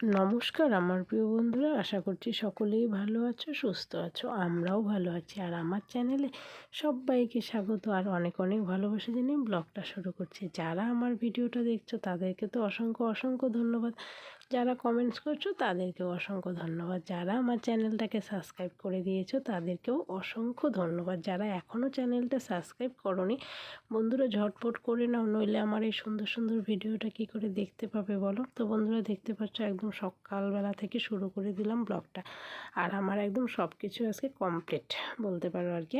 নমস্কার, আমার প্রিয় বন্ধুরা। আশা করছি সকলেই ভালো আছো, সুস্থ আছো, আমরাও ভালো আছি। আর আমার চ্যানেলে সবাইকে স্বাগত। আর অনেক অনেক ভালোবাসা জানিয়ে ব্লগটা শুরু করছি। যারা আমার ভিডিওটা দেখছ, তাদেরকে তো অসংখ্য অসংখ্য ধন্যবাদ। যারা কমেন্টস করছ তাদেরকেও অসংখ্য ধন্যবাদ। যারা আমার চ্যানেলটাকে সাবস্ক্রাইব করে দিয়েছ তাদেরকেও অসংখ্য ধন্যবাদ। যারা এখনও চ্যানেলটা সাবস্ক্রাইব করনি, বন্ধুরা ঝটপট করে নাও, নইলে আমার এই সুন্দর সুন্দর ভিডিওটা কি করে দেখতে পাবে বলো? তো বন্ধুরা দেখতে পাচ্ছ একদম সকালবেলা থেকে শুরু করে দিলাম ব্লগটা আর আমার একদম সব কিছু আজকে কমপ্লিট বলতে পারো আর কি।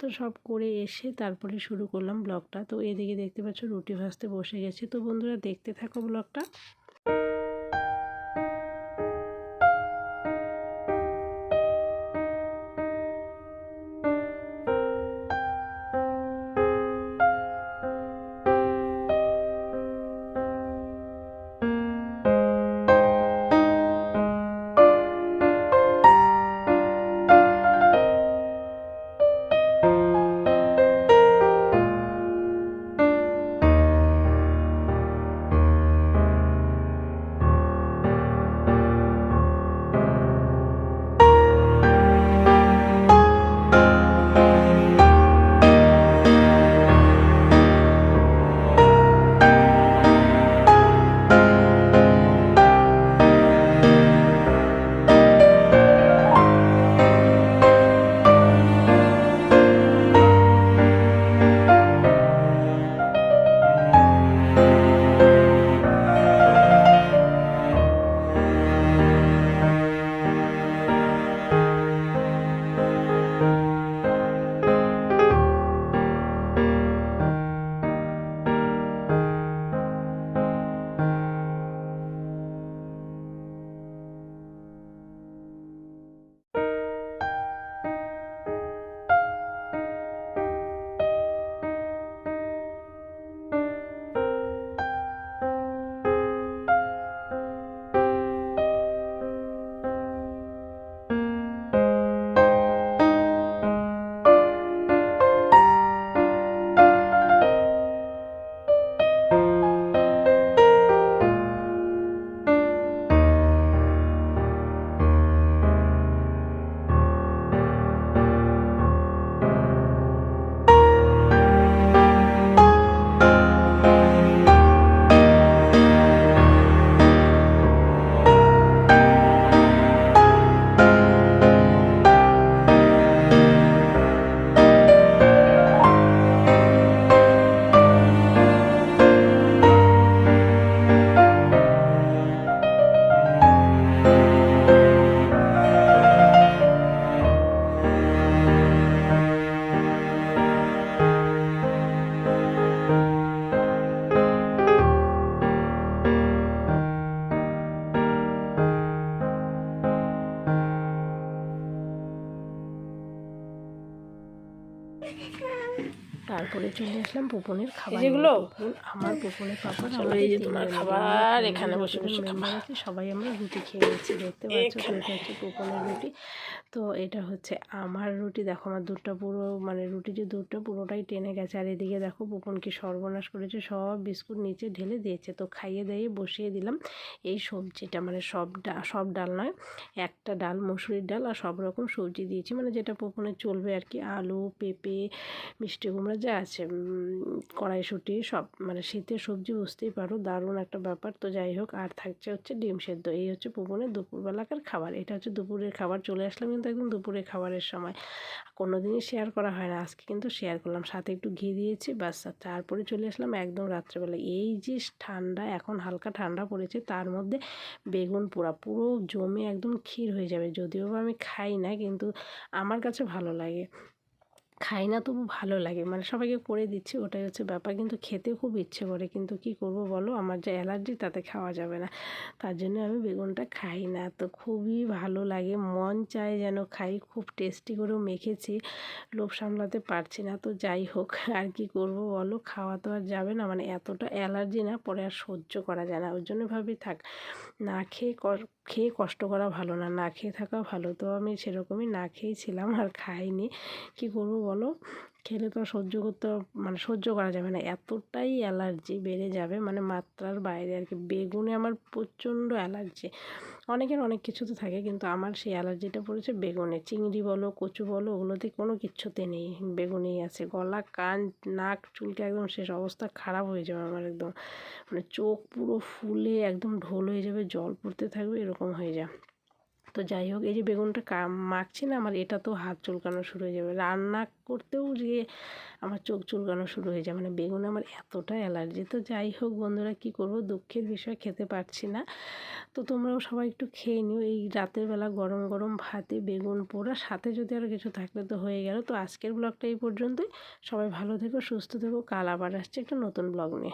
তো সব করে এসে তারপরে শুরু করলাম ব্লগটা তো এদিকে দেখতে পাচ্ছ রুটি ভাজতে বসে গেছি। তো বন্ধুরা দেখতে থাকো ব্লগটা Yeah. তারপরে চলে আসলাম পুপনের খাবার যেগুলো? আমার পুপনের পাপা এই যে তোমার খাবার এখানে বসে বসে খাবার। আছে সবাই আমরা রুটি খেয়ে নিচ্ছি দেখতে পাচ্ছ? এটা হচ্ছে পুপনের রুটি। তো এটা হচ্ছে আমার রুটি। দেখো আমার দুধটা পুরো মানে রুটি যে দুধটা পুরোটাই টেনে গেছে। আর এদিকে দেখো পুপন কি সর্বনাশ করেছে সব বিস্কুট নিচে ঢেলে দিয়েছে। তো খাইয়ে দিয়ে বসিয়ে দিলাম। এই সবজিটা মানে সব ডাল সব ডাল নয় একটা ডাল মসুরির ডাল আর সব রকম সবজি দিয়েছি। মানে যেটা পুপনে চলবে আর কি আলু পেঁপে মিষ্টি কুমড়া যা আছে কড়াইশুঁটি, সব মানে শীতের সবজি বুঝতেই পারো, দারুণ একটা ব্যাপার। তো যাই হোক, আর থাকছে হচ্ছে ডিম সেদ্ধ। এই হচ্ছে পুকুরের দুপুরবেলাকার খাবার। এটা হচ্ছে দুপুরের খাবার। চলে আসলাম কিন্তু একদম দুপুরের খাবারের সময়। কোনো দিনই শেয়ার করা হয় না। আজকে কিন্তু শেয়ার করলাম। সাথে একটু ঘি দিয়েছি বাস তারপরে চলে আসলাম একদম রাত্রেবেলা এই যে ঠান্ডা, এখন হালকা ঠান্ডা পড়েছে, তার মধ্যে বেগুন পোড়া। পুরো জমে একদম ক্ষীর হয়ে যাবে। যদিও আমি খাই না, কিন্তু আমার কাছে ভালো লাগে। খাই না তবু ভালো লাগে। মানে সবাইকে করে দিচ্ছি, ওটাই হচ্ছে ব্যাপার। কিন্তু খেতে খুব ইচ্ছে করে। কিন্তু কি করব বলো? আমার যে অ্যালার্জি, তাতে খাওয়া যাবে না। তার জন্য আমি বেগুনটা খাই না। তো খুবই ভালো লাগে। মন চায় যেন খাই। খুব টেস্টি করেও মেখেছি। লোভ সামলাতে পারছি না। তো যাই হোক, আর কি করব বলো? খাওয়া তো আর যাবে না। মানে এতটা অ্যালার্জি না, পরে আর সহ্য করা যায় না। ওই জন্য ভাবি থাক, না খেয়ে খেয়ে কষ্ট করা ভালো না। না খেয়ে থাকা ভালো। তো আমি সেরকমই না খেয়েছিলাম আর খাইনি। কি করব বলো? খেলে তো সহ্য করতে মানে সহ্য করা যাবে না। এতটাই অ্যালার্জি বেড়ে যাবে মানে মাত্রার বাইরে আর কি। বেগুনে আমার প্রচণ্ড অ্যালার্জি। অনেকের অনেক কিছুতে থাকে, কিন্তু আমার সেই অ্যালার্জিটা পড়েছে বেগুনে। চিংড়ি বলো, কচু বলো, ওগুলোতে কোনো কিচ্ছুতে নেই। বেগুনেই আছে। গলা, কান, নাক, চুলকে একদম শেষ। অবস্থা খারাপ হয়ে যাবে আমার একদম। মানে চোখ পুরো ফুলে একদম ঢোল হয়ে যাবে, জল পড়তে থাকবে, এরকম হয়ে যায়। তো যাই হোক, এই যে বেগুনটা মাখছি না, আমার এটা তো হাত চুলকানো শুরু হয়ে যাবে। রান্না করতেও গিয়ে আমার চোখ চুলকানো শুরু হয়ে যায় মানে বেগুনে আমার এতটা অ্যালার্জি। তো যাই হোক বন্ধুরা, কি করব? দুঃখের বিষয়, খেতে পারছি না। তো তোমরাও সবাই একটু খেয়ে নিও। এই রাতের বেলা গরম গরম ভাতে বেগুন পোড়া, সাথে যদি আরও কিছু থাকলে তো হয়ে গেল। তো আজকের ব্লগটা এই পর্যন্তই। সবাই ভালো থেকো, সুস্থ থেকো। কাল আবার আসছে একটা নতুন ব্লগ নিয়ে।